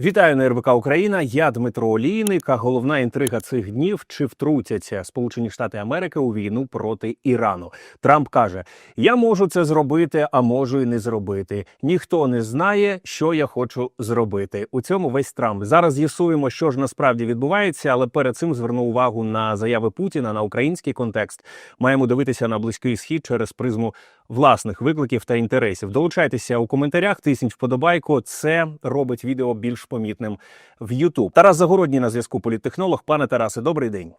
Вітаю на РБК Україна. Я Дмитро Олійник. А головна інтрига цих днів чи втрутяться Сполучені Штати Америки у війну проти Ірану. Трамп каже: Я можу це зробити, а можу і не зробити. Ніхто не знає, що я хочу зробити. У цьому весь Трамп. Зараз з'ясуємо, що ж насправді відбувається, але перед цим зверну увагу на заяви Путіна на український контекст. Маємо дивитися на близький схід через призму власних викликів та інтересів. Долучайтеся у коментарях, тисніть вподобайку. Це робить відео більш помітним в YouTube. Тарас Загородній на зв'язку політтехнолог. Пане Тарасе, добрий день.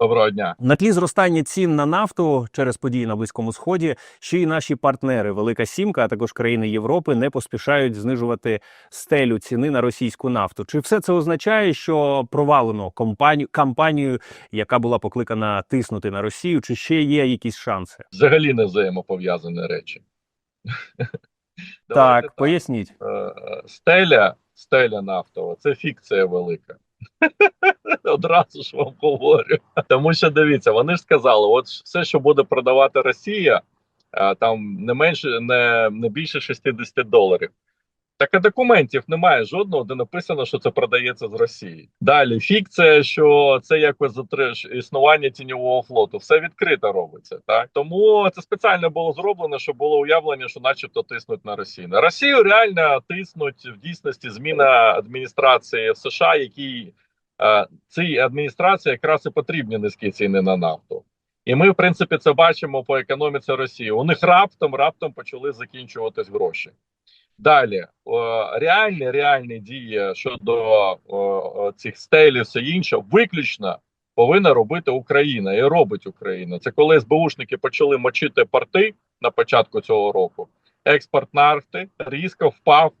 Доброго дня. На тлі зростання цін на нафту через події на близькому сході, ще й наші партнери, Велика Сімка, а також країни Європи, не поспішають знижувати стелю ціни на російську нафту. Чи все це означає, що провалено компанію кампанію, яка була покликана тиснути на Росію, чи ще є якісь шанси? Взагалі не взаємопов'язані речі. Так, поясніть. Е, е, Стеля, стеля нафтова це фікція велика. Одразу ж вам говорю. Тому що дивіться, вони ж сказали: от все, що буде продавати Росія, там не менше, не, не більше 60 доларів. Так а документів немає жодного, де написано, що це продається з Росії. Далі фікція, що це якось затриш існування тіньового флоту. Все відкрито робиться. Так тому це спеціально було зроблено, щоб було уявлення, що, начебто, тиснуть на Росію. На Росію реально тиснуть в дійсності зміна адміністрації в США, якій е, цій адміністрації якраз і потрібні низькі ціни на нафту. І ми, в принципі, це бачимо по економіці Росії. У них раптом раптом почали закінчуватись гроші. Далі реальні реальні дії щодо цих стелів, все інше, виключно повинна робити Україна і робить Україна. Це коли СБУшники почали мочити порти на початку цього року. Експорт нафти різко впав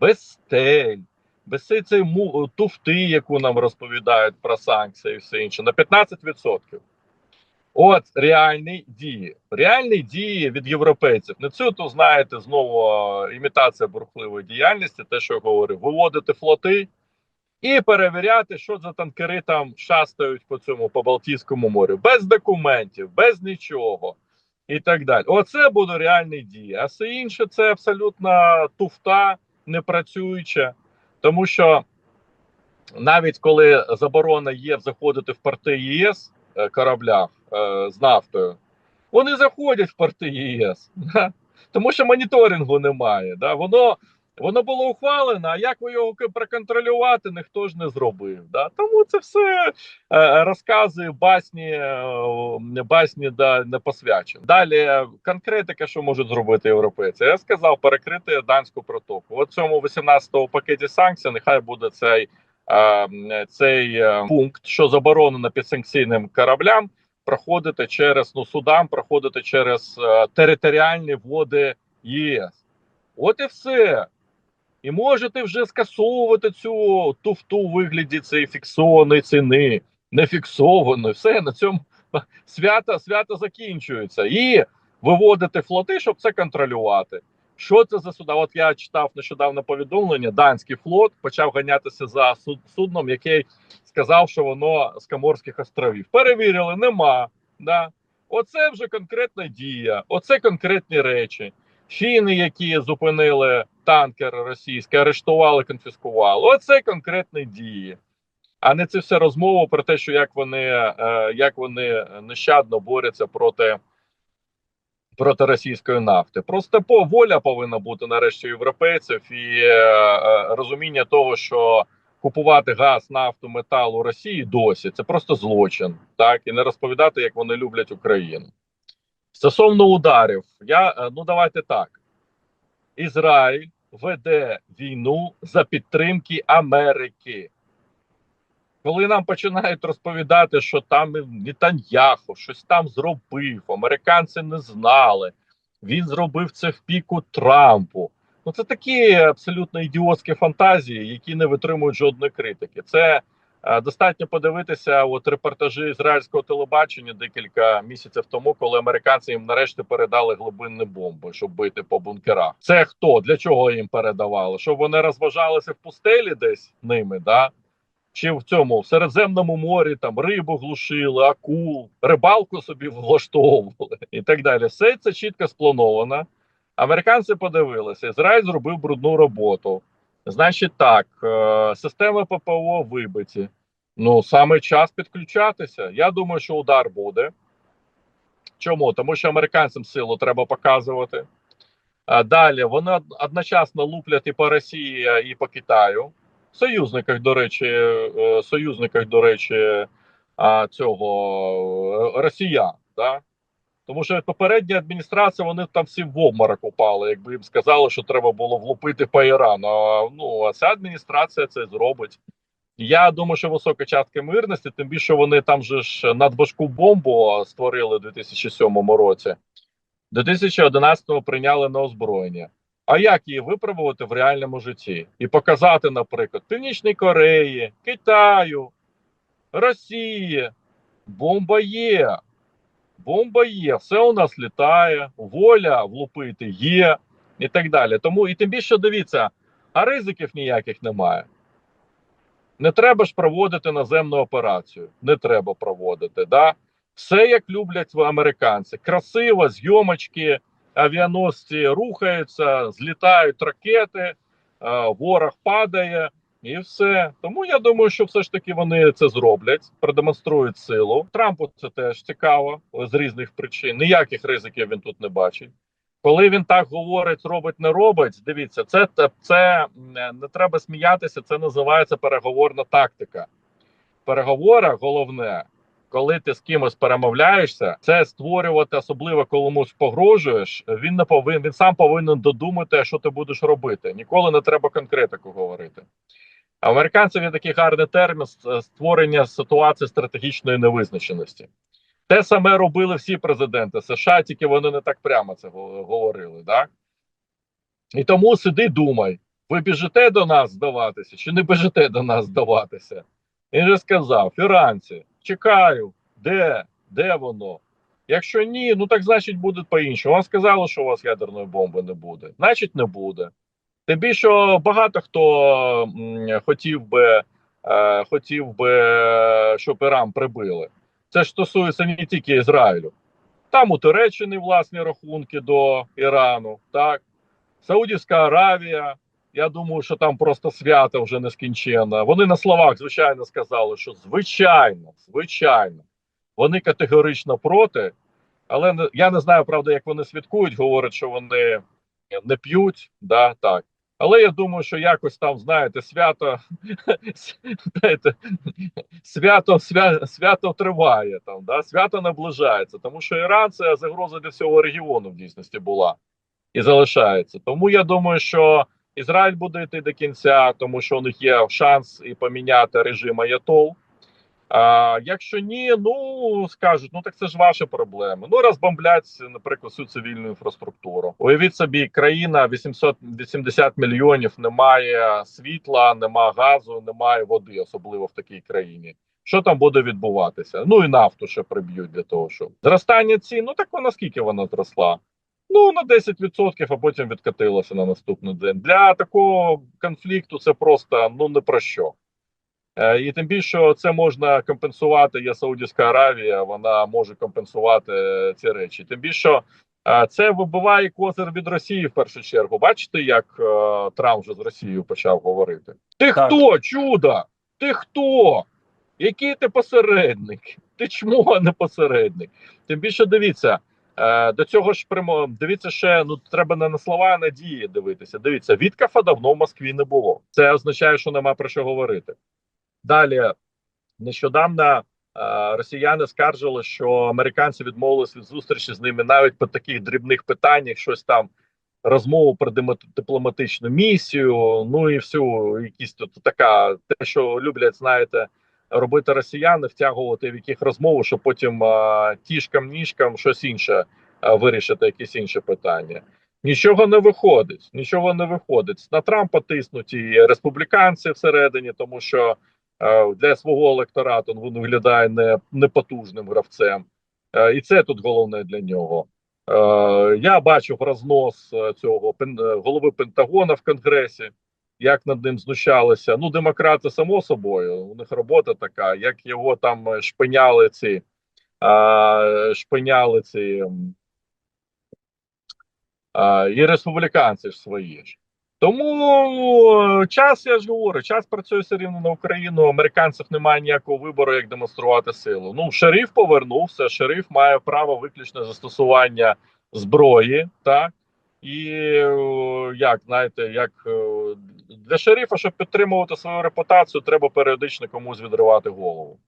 без стель, без цієї туфти, яку нам розповідають про санкції, і все інше, на 15%. От реальні дії, реальні дії від європейців. Не це то знаєте знову імітація бурхливої діяльності, те, що я говорив, виводити флоти і перевіряти, що за танкери там шастають по цьому по Балтійському морю, без документів, без нічого і так далі. Оце буде реальні дії. А все інше це абсолютно туфта, непрацююча, тому що навіть коли заборона є заходити в порти ЄС кораблях е, з нафтою, вони заходять в порти ЄС, да? тому що моніторингу немає. Да? Воно воно було ухвалено, а як ви його проконтролювати, ніхто ж не зробив. Да? Тому це все е, розкази, басні, е, басні да, не посвячені. Далі е, конкретика, що можуть зробити європейці. Я сказав, перекрити данську протоку. От цьому 18-му пакеті санкцій нехай буде цей е, цей е, пункт, що заборонено підсанкційним кораблям проходити через ну судам, проходити через е, територіальні води ЄС. От і все. І можете вже скасовувати цю туфту у вигляді цієї фіксованої ціни, не фіксованої. Все на цьому свято, свято закінчується. І виводити флоти, щоб це контролювати. Що це за суда? От я читав нещодавно повідомлення. Данський флот почав ганятися за суд, судном, який сказав, що воно з Каморських островів. Перевірили, нема. Да? Оце вже конкретна дія, оце конкретні речі. Фіни, які зупинили танкер російський, арештували, конфіскували. Оце конкретні дії. А не це все розмова про те, що як вони, е, як вони нещадно борються проти проти російської нафти. Просто по воля повинна бути нарешті європейців і е, е, розуміння того, що купувати газ, нафту, метал у Росії досі це просто злочин, так і не розповідати, як вони люблять Україну. Стосовно ударів, я е, ну давайте так: Ізраїль веде війну за підтримки Америки. Коли нам починають розповідати, що там Нетаньяху щось там зробив, американці не знали, він зробив це в піку Трампу. Ну це такі абсолютно ідіотські фантазії, які не витримують жодної критики. Це е, достатньо подивитися от репортажі ізраїльського телебачення декілька місяців тому, коли американці їм нарешті передали глибинні бомби, щоб бити по бункерах. Це хто для чого їм передавали? Щоб вони розважалися в пустелі десь ними, да? Чи в цьому в Середземному морі там рибу глушили, акул, рибалку собі влаштовували і так далі. Все це чітко сплановано. Американці подивилися, Ізраїль зробив брудну роботу. Значить, так, е, системи ППО вибиті. Ну, саме час підключатися. Я думаю, що удар буде. Чому? Тому що американцям силу треба показувати. А далі вони одночасно луплять і по Росії, і по Китаю. Союзниках, до речі, е, союзниках, до речі, цього е, росіян. Да? Тому що попередня адміністрація вони там всі в обморок упали, якби їм сказали, що треба було влупити по Ірану. Ну а ця адміністрація це зробить. Я думаю, що висока частка мирності, тим більше вони там же ж надважку бомбу створили у 2007 році. До 2011-го прийняли на озброєння. А як її випробувати в реальному житті? І показати, наприклад, Північній Кореї, Китаю, Росії. Бомба є. Бомба є, все у нас літає, воля влупити є і так далі. Тому і тим більше дивіться, а ризиків ніяких немає. Не треба ж проводити наземну операцію. Не треба проводити. Да? Все як люблять американці. Красиво, зйомочки, авіаносці рухаються, злітають ракети, ворог падає і все. Тому я думаю, що все ж таки вони це зроблять, продемонструють силу. Трампу це теж цікаво з різних причин. Ніяких ризиків він тут не бачить. Коли він так говорить, робить, не робить. Дивіться, це, це, не треба сміятися. Це називається переговорна тактика. В переговорах головне, коли ти з кимось перемовляєшся, це створювати, особливо комусь погрожуєш. Він не повинен, він сам повинен додумати, що ти будеш робити. Ніколи не треба конкретику говорити. Американців є такий гарний термін створення ситуації стратегічної невизначеності. Те саме робили всі президенти США, тільки вони не так прямо це говорили. Да? І тому сиди, думай, ви біжите до нас здаватися чи не біжите до нас здаватися? Він же сказав: іранці, чекаю, де? Де воно? Якщо ні, ну так значить буде по-іншому. Вам сказали, що у вас ядерної бомби не буде. Значить, не буде. Тим більше багато хто хотів би, е, хотів би, щоб Іран прибили. Це ж стосується не тільки Ізраїлю. Там у Туреччини власні рахунки до Ірану, так. Саудівська Аравія. Я думаю, що там просто свято вже нескінченне. Вони на словах, звичайно, сказали, що звичайно, звичайно, вони категорично проти. Але я не знаю, правда, як вони святкують, говорять, що вони не п'ють, да, так. Але я думаю, що якось там, знаєте, свято, знаєте, свято, свя, свято триває там, да, свято наближається, тому що Іран це загроза для всього регіону в дійсності була і залишається. Тому я думаю, що Ізраїль буде йти до кінця, тому що у них є шанс і поміняти режим Аятол. А якщо ні, ну скажуть, ну так це ж ваші проблеми. Ну розбомблять, наприклад, всю цивільну інфраструктуру. Уявіть собі, країна 880 мільйонів немає світла, немає газу, немає води, особливо в такій країні. Що там буде відбуватися? Ну і нафту ще приб'ють для того, щоб зростання цін. Ну так вона скільки вона зросла? Ну на 10%, а потім відкатилося на наступний день. Для такого конфлікту це просто ну не про що. Е, І тим більше це можна компенсувати. Є Саудівська Аравія, вона може компенсувати е, ці речі. Тим більше е, це вибиває козир від Росії в першу чергу. Бачите, як Трамп вже з Росією почав говорити? Ти Так. хто, чудо? Ти хто? Який ти посередник? Ти чмо, а не посередник. Тим більше дивіться. Е, до цього ж прямо дивіться ще. Ну треба не на слова, а на дії дивитися. Дивіться, Віткафа давно в Москві не було. Це означає, що нема про що говорити. Далі нещодавно е, росіяни скаржили, що американці відмовились від зустрічі з ними навіть по таких дрібних питаннях, щось там розмову про дипломатичну місію. Ну і всю якісь тут така, те, що люблять, знаєте, робити росіяни, втягувати в яких розмову, щоб потім е, тішкам ніжкам щось інше е, вирішити, якісь інші питання. Нічого не виходить, нічого не виходить. На Трампа тиснуть і республіканці всередині, тому що е, для свого електорату він виглядає не, непотужним гравцем. Е, і це тут головне для нього. Е, я бачив рознос цього голови Пентагона в Конгресі, як над ним знущалися. Ну, демократи, само собою, у них робота така, як його там е, шпиняли ці, е, шпиняли ці а, і республіканці ж свої ж. Тому е, час, я ж говорю, час працює все рівно на Україну. У Американців немає ніякого вибору, як демонструвати силу. Ну, шериф повернувся. Шериф має право виключне застосування зброї, так і як знаєте, як для шерифа, щоб підтримувати свою репутацію, треба періодично комусь відривати голову.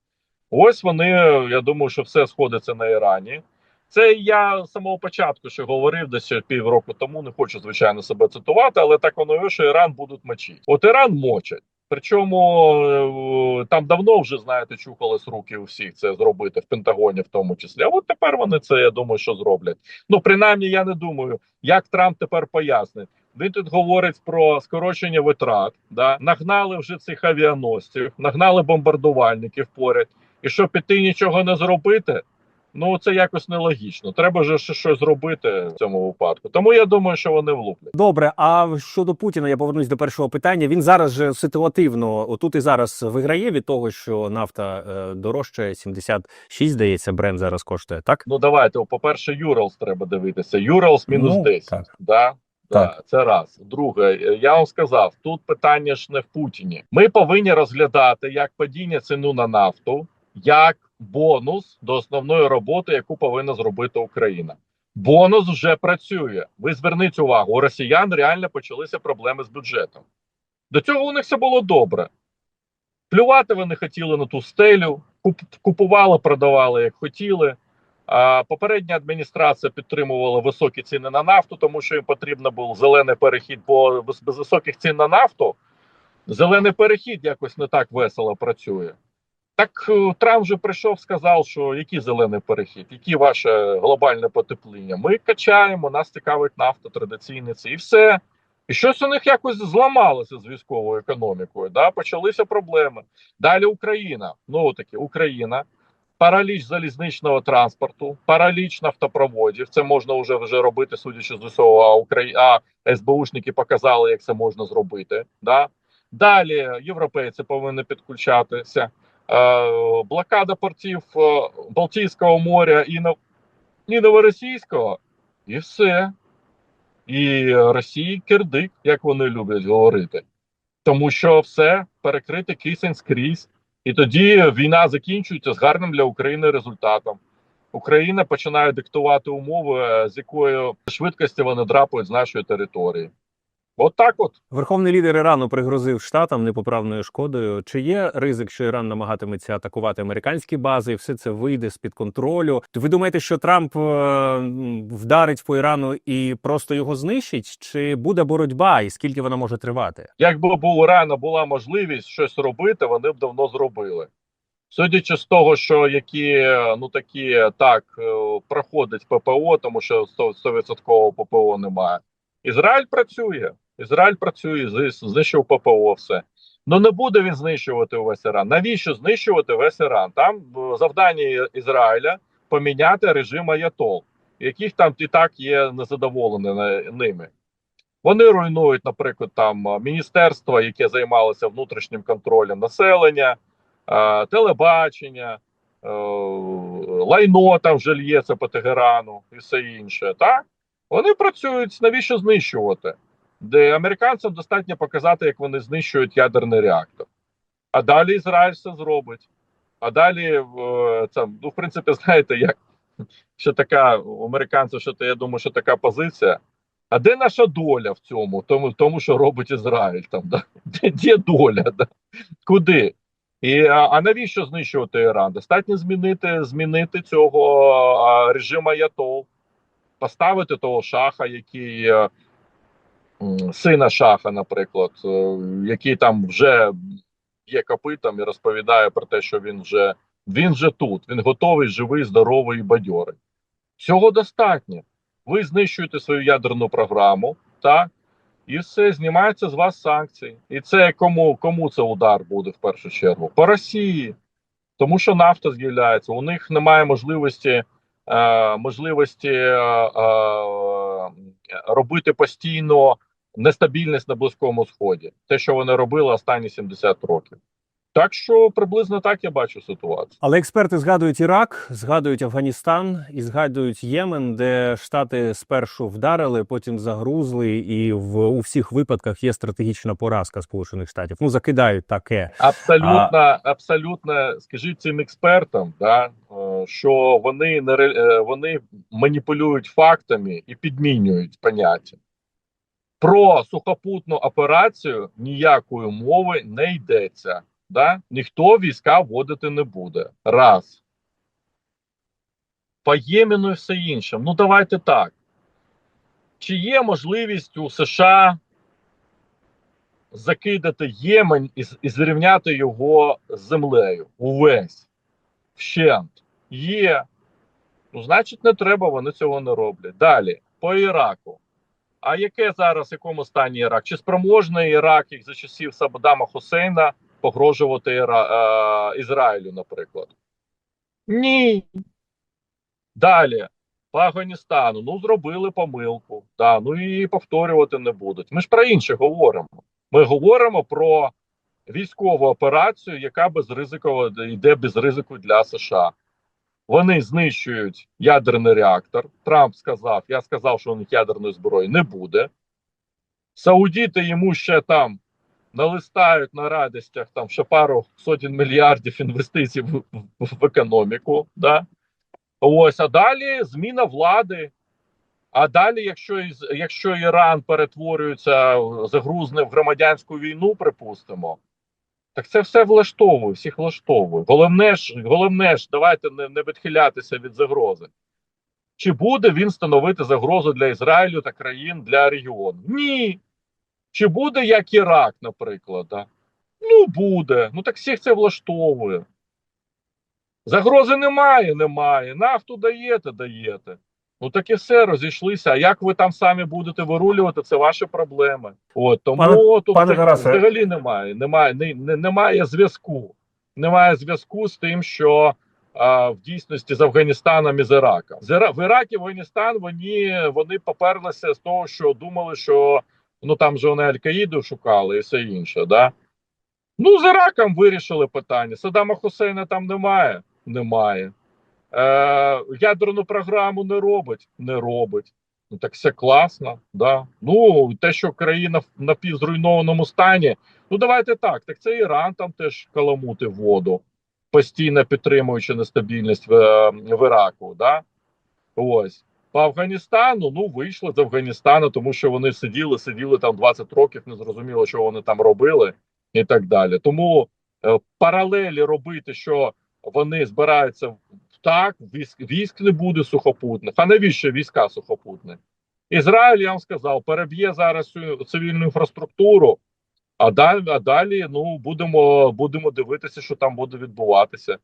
Ось вони, я думаю, що все сходиться на Ірані. Це я з самого початку ще говорив десь півроку тому. Не хочу звичайно себе цитувати, але так воно є, що Іран будуть мочити. От Іран мочать. Причому е, там давно вже знаєте, чухались руки у всіх це зробити в Пентагоні, в тому числі. А от тепер вони це я думаю, що зроблять. Ну принаймні, я не думаю, як Трамп тепер пояснить. Він тут говорить про скорочення витрат. Да? Нагнали вже цих авіаносців, нагнали бомбардувальників поряд. І що піти нічого не зробити? Ну це якось нелогічно. Треба ще щось зробити в цьому випадку. Тому я думаю, що вони влуплять. Добре, а щодо Путіна, я повернусь до першого питання. Він зараз же ситуативно отут і зараз виграє від того, що нафта е, дорожчає 76, здається, бренд зараз коштує, так? Ну давайте. По-перше, Юралс треба дивитися. Юралс мінус Ну, 10. так. Да? Так. Це раз. Друге, е, я вам сказав, тут питання ж не в Путіні. Ми повинні розглядати як падіння ціну на нафту, як бонус до основної роботи, яку повинна зробити Україна. Бонус вже працює. Ви зверніть увагу, у росіян реально почалися проблеми з бюджетом. До цього у них все було добре. Плювати вони хотіли на ту стелю, купували, продавали як хотіли. Попередня адміністрація підтримувала високі ціни на нафту, тому що їм потрібен був зелений перехід, бо без високих цін на нафту зелений перехід якось не так весело працює. Так е, Трамп вже прийшов, сказав, що який зелений перехід, які ваше глобальне потепління. Ми качаємо, нас цікавить нафта, традиційний це і все. І щось у них якось зламалося з військовою економікою. Да? Почалися проблеми. Далі Україна. Ну таки Україна. Параліч залізничного транспорту, параліч нафтопроводів. Це можна вже вже робити, судячи з усього, а Украї... а СБУшники показали, як це можна зробити. Да? Далі європейці повинні підключатися. Е, блокада портів е, Балтійського моря і, Нов... і Новоросійського, і все. І Росії кирдик, як вони люблять говорити. Тому що все перекрити кисень скрізь. І тоді війна закінчується з гарним для України результатом. Україна починає диктувати умови, е, з якою швидкості вони драпають з нашої території. От так от. Верховний лідер Ірану пригрозив штатам непоправною шкодою. Чи є ризик, що Іран намагатиметься атакувати американські бази, і все це вийде з під контролю? Ви думаєте, що Трамп е, вдарить по Ірану і просто його знищить? Чи буде боротьба, і скільки вона може тривати? Якби у Ірана була можливість щось робити, вони б давно зробили. Судячи з того, що які ну такі так е, проходить ППО, тому що 100% ППО немає. Ізраїль працює. Ізраїль працює, знищив ППО все. Ну не буде він знищувати весь Іран. Навіщо знищувати весь Іран? Там е, завдання Ізраїля поміняти режим Аятол, яких там і так є незадоволені ними. Вони руйнують, наприклад, там е, міністерство, яке займалося внутрішнім контролем населення, е, телебачення, лайно там вже лється по Тегерану і все інше. Так вони працюють навіщо знищувати? Де американцям достатньо показати, як вони знищують ядерний реактор. А далі Ізраїль все зробить. А далі це, ну, в принципі, знаєте, як ще така у американців, що то я думаю, що така позиція. А де наша доля в цьому, тому, тому що робить Ізраїль там, да? де, де доля? Да? Куди? І, а, а навіщо знищувати Іран? Достатньо змінити, змінити цього режиму Аятол, поставити того шаха, який е, сина шаха, наприклад, е, який там вже є копитом і розповідає про те, що він вже він вже тут, він готовий, живий, здоровий і бадьорий. Цього достатньо. Ви знищуєте свою ядерну програму, так? І все, знімаються з вас санкції. І це кому кому це удар буде в першу чергу? По Росії. Тому що нафта з'являється. У них немає можливості можливості е, е, робити постійно нестабільність на Близькому Сході. Те, що вони робили останні 70 років. Так що приблизно так я бачу ситуацію. Але експерти згадують Ірак, згадують Афганістан і згадують Ємен, де штати спершу вдарили, потім загрузли, і в у всіх випадках є стратегічна поразка Сполучених Штатів. Ну закидають таке. Абсолютно, абсолютно, скажіть цим експертам, да, е, що вони не е, вони маніпулюють фактами і підмінюють поняття. Про сухопутну операцію ніякої мови не йдеться. Да? Ніхто війська вводити не буде. Раз. По Ємену і все інше. Ну давайте так. Чи є можливість у США закидати Ємен і, і зрівняти його з землею увесь вщент. Є. Ну, значить, не треба, вони цього не роблять. Далі, по Іраку. А яке зараз, в якому стані Ірак? Чи спроможний Ірак, як за часів Сабдама Хусейна, погрожувати Іра... е, Ізраїлю, наприклад? Ні. Далі. По Афганістану, ну зробили помилку, да, ну і повторювати не будуть. Ми ж про інше говоримо. Ми говоримо про військову операцію, яка безризикова йде без ризику для США. Вони знищують ядерний реактор. Трамп сказав: я сказав, що у них ядерної зброї не буде. Саудіти йому ще там налистають на радостях там ще пару сотень мільярдів інвестицій в, в, в економіку. Да? Ось, а далі зміна влади. А далі, якщо якщо Іран перетворюється загрузне в громадянську війну, припустимо, так це все влаштовує, всіх влаштовує. Головне ж, головне ж, давайте не, не відхилятися від загрози. Чи буде він становити загрозу для Ізраїлю та країн для регіону? Ні. Чи буде як Ірак, наприклад? Да? Ну, буде. Ну так всіх це влаштовує. Загрози немає, немає. Нафту даєте, даєте. Ну так і все, розійшлися. А як ви там самі будете вирулювати, це ваші проблеми. От тому Пане- тут пане Тарасе. взагалі немає. Немає, не, не, немає зв'язку. Немає зв'язку з тим, що а, в дійсності з Афганістаном і з Іраком. З Іра... В Ірак і Афганістан вони, вони поперлися з того, що думали, що ну там же вони Аль-Каїду шукали і все інше. Да? Ну, з Іраком вирішили питання. Саддама Хусейна там немає. Немає. Е, ядерну програму не робить, не робить. Ну так все класно, да. Ну те, що країна в напівзруйнованому стані. Ну давайте так. Так це Іран там теж каламутив воду, постійно підтримуючи нестабільність в, е, в Іраку. Да? Ось. По Афганістану, ну вийшли з Афганістану, тому що вони сиділи, сиділи там 20 років, не зрозуміло, що вони там робили, і так далі. Тому е, паралелі робити, що вони збираються так, військ, військ не буде сухопутних. А навіщо війська сухопутних? Ізраїль, я вам сказав, переб'є зараз цю цивільну інфраструктуру, а далі, а далі ну, будемо, будемо дивитися, що там буде відбуватися.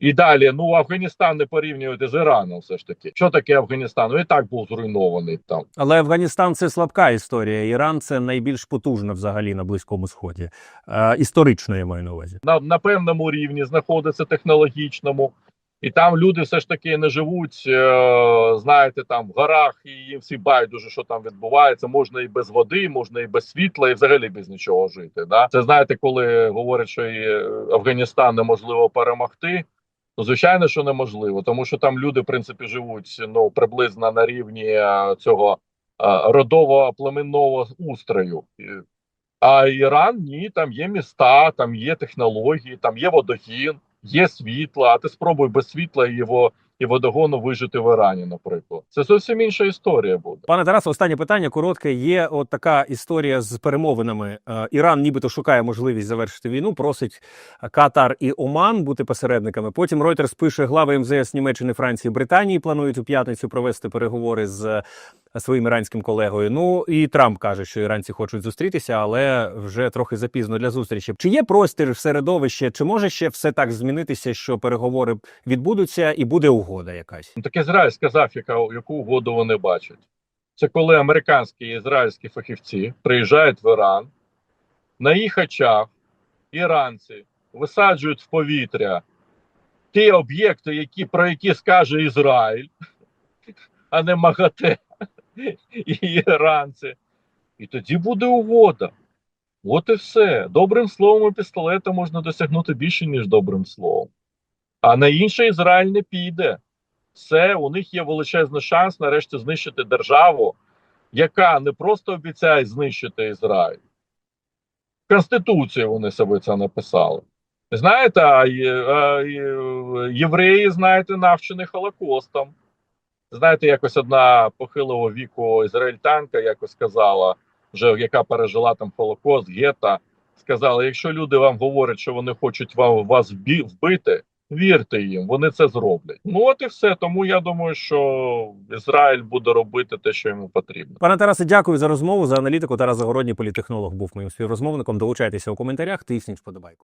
І далі, ну Афганістан не порівнювати з Іраном, все ж таки. Що таке Афганістан? Ну і так був зруйнований там. Але Афганістан це слабка історія. Іран це найбільш потужна взагалі на близькому сході. Е, історично я маю на увазі. на, на певному рівні знаходиться технологічному, і там люди все ж таки не живуть, е, знаєте, там в горах, і їм всі байдуже, що там відбувається. Можна і без води, можна і без світла, і взагалі без нічого жити. Да? Це знаєте, коли говорять, що і е, Афганістан неможливо перемогти. Ну, звичайно, що неможливо, тому що там люди, в принципі, живуть ну приблизно на рівні е, цього е, родово племенного устрою. А Іран ні, там є міста, там є технології, там є водогін, є світло. А ти спробуй без світла його і водогону вижити в Ірані, наприклад. Це зовсім інша історія буде. Пане Тарасе, останнє питання коротке. Є от така історія з перемовинами. Е, Іран, нібито шукає можливість завершити війну, просить Катар і Оман бути посередниками. Потім Reuters пише, глави МЗС Німеччини, Франції, Британії планують у п'ятницю провести переговори з своїм іранським колегою. Ну і Трамп каже, що іранці хочуть зустрітися, але вже трохи запізно для зустрічі. Чи є простір в середовище? Чи може ще все так змінитися, що переговори відбудуться і буде угода якась? Ну, Так Ізраїль сказав, яка, яку угоду вони бачать. Це коли американські і ізраїльські фахівці приїжджають в Іран, на їх очах іранці висаджують в повітря ті об'єкти, які, про які скаже Ізраїль, а не МАГАТЕ і іранці. І тоді буде угода. От і все. Добрим словом і пістолетом можна досягнути більше, ніж добрим словом. А на інше Ізраїль не піде. Все, у них є величезний шанс нарешті знищити державу, яка не просто обіцяє знищити Ізраїль. В Конституції вони себе це написали. Знаєте, а є- євреї, знаєте, навчені Холокостом. Знаєте, якось одна похилого віку ізраїльтанка якось сказала, вже яка пережила там Холокост, гета, сказала: якщо люди вам говорять, що вони хочуть вам вас вбити, вірте їм, вони це зроблять. Ну от і все. Тому я думаю, що Ізраїль буде робити те, що йому потрібно. Пане Тарасе, дякую за розмову. За аналітику Тарас Загородній політехнолог був моїм співрозмовником. Долучайтеся у коментарях, тисніть вподобайку.